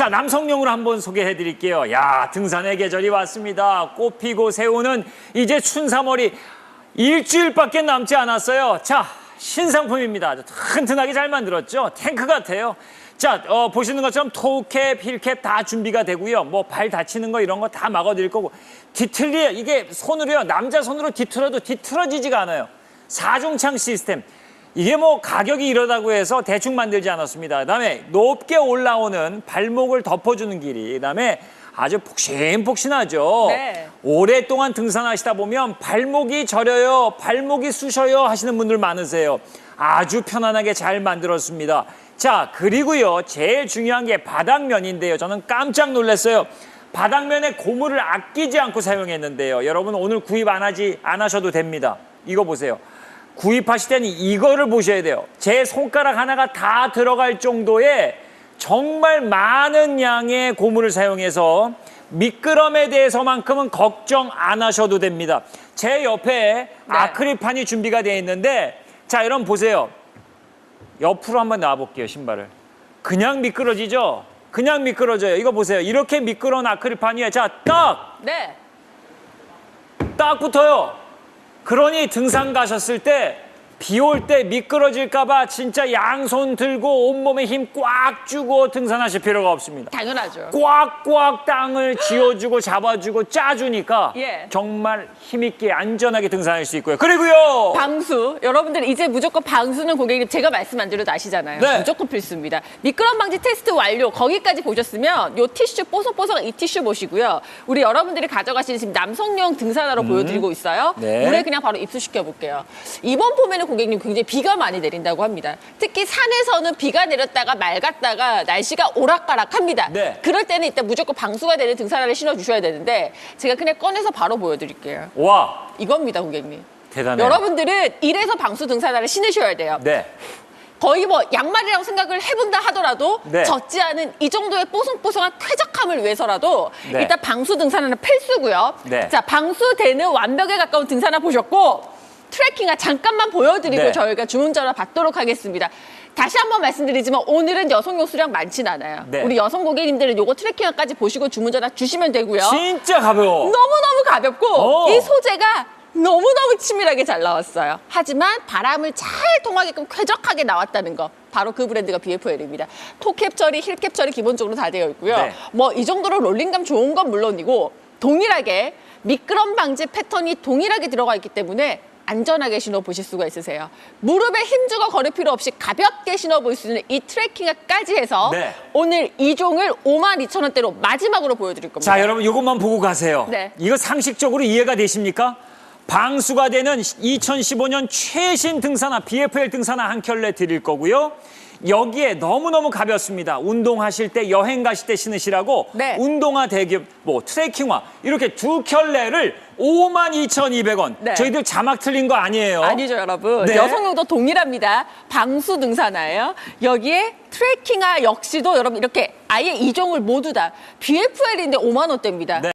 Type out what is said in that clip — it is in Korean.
자, 남성용으로 한번 소개해 드릴게요. 야, 등산의 계절이 왔습니다. 꽃피고 새우는 이제 춘삼월이 일주일밖에 남지 않았어요. 자, 신상품입니다. 튼튼하게 잘 만들었죠? 탱크 같아요. 자, 어, 보시는 것처럼 토캡, 힐캡 다 준비가 되고요. 뭐 발 다치는 거 이런 거 다 막아드릴 거고. 뒤틀리, 이게 손으로요. 남자 손으로 뒤틀어도 뒤틀어지지가 않아요. 사중창 시스템. 이게 뭐 가격이 이러다고 해서 대충 만들지 않았습니다. 그다음에 높게 올라오는 발목을 덮어주는 길이. 그다음에 아주 폭신폭신하죠. 네. 오랫동안 등산하시다 보면 발목이 저려요, 발목이 쑤셔요 하시는 분들 많으세요. 아주 편안하게 잘 만들었습니다. 자, 그리고요, 제일 중요한 게 바닥면인데요. 저는 깜짝 놀랐어요. 바닥면에 고무를 아끼지 않고 사용했는데요. 여러분 오늘 구입 안 하지 안 하셔도 됩니다. 이거 보세요. 구입하실 때는 이거를 보셔야 돼요. 제 손가락 하나가 다 들어갈 정도의 정말 많은 양의 고무를 사용해서 미끄럼에 대해서만큼은 걱정 안 하셔도 됩니다. 제 옆에 아크릴판이 준비가 되어 있는데 자, 여러분 보세요. 옆으로 한번 놔볼게요, 신발을. 그냥 미끄러지죠? 그냥 미끄러져요. 이거 보세요. 이렇게 미끄러운 아크릴판 위에 자, 딱! 네. 딱 붙어요. 그러니 등산 가셨을 때 비 올 때 미끄러질까봐 진짜 양손 들고 온몸에 힘 꽉 주고 등산하실 필요가 없습니다. 당연하죠. 꽉꽉 땅을 쥐어주고 잡아주고 짜주니까 예. 정말 힘있게 안전하게 등산할 수 있고요. 그리고요. 방수. 여러분들 이제 무조건 방수는 고객님 제가 말씀 안 드려도 아시잖아요. 네. 무조건 필수입니다. 미끄럼 방지 테스트 완료. 거기까지 보셨으면 요 티슈 뽀송뽀송한 이 티슈 보시고요. 우리 여러분들이 가져가시는 지금 남성용 등산화로 보여드리고 있어요. 음. 네. 물에 그냥 바로 입수시켜 볼게요. 이번 봄에는 고객님 굉장히 비가 많이 내린다고 합니다. 특히 산에서는 비가 내렸다가 맑았다가 날씨가 오락가락합니다. 네. 그럴 때는 일단 무조건 방수가 되는 등산화를 신어 주셔야 되는데 제가 그냥 꺼내서 바로 보여드릴게요. 와 이겁니다, 고객님. 대단해요. 여러분들은 이래서 방수 등산화를 신으셔야 돼요. 네. 거의 뭐 양말이라고 생각을 해본다 하더라도 네. 젖지 않은 이 정도의 뽀송뽀송한 쾌적함을 위해서라도 네. 일단 방수 등산화는 필수고요. 네. 자, 방수되는 완벽에 가까운 등산화 보셨고 트레킹화 잠깐만 보여드리고 네. 저희가 주문 전화 받도록 하겠습니다. 다시 한번 말씀드리지만 오늘은 여성용 수량 많진 않아요. 네. 우리 여성 고객님들은 요거 트레킹화까지 보시고 주문 전화 주시면 되고요. 진짜 가벼워. 너무너무 가볍고 어. 이 소재가 너무너무 치밀하게 잘 나왔어요. 하지만 바람을 잘 통하게끔 쾌적하게 나왔다는 거. 바로 그 브랜드가 BFL입니다. 토캡 처리, 힐캡 처리 기본적으로 다 되어 있고요. 네. 뭐이 정도로 롤링감 좋은 건 물론이고 동일하게 미끄럼 방지 패턴이 동일하게 들어가 있기 때문에 안전하게 신어보실 수가 있으세요. 무릎에 힘주고 걸을 필요 없이 가볍게 신어볼 수 있는 이 트레킹화까지 해서 네. 오늘 이종을 52,000원대로 마지막으로 보여드릴 겁니다. 자, 여러분 이것만 보고 가세요. 네. 이거 상식적으로 이해가 되십니까? 방수가 되는 2015년 최신 등산화 BFL 등산화 한 켤레 드릴 거고요. 여기에 너무너무 가볍습니다. 운동하실 때 여행 가실 때 신으시라고 네. 운동화 대기업 뭐 트레킹화 이렇게 두 켤레를 52,200원. 네. 저희들 자막 틀린 거 아니에요. 아니죠, 여러분. 네. 여성용도 동일합니다. 방수 등산화예요. 여기에 트레킹화 역시도 여러분 이렇게 아예 이종을 모두 다 BFL인데 5만 원대입니다. 네.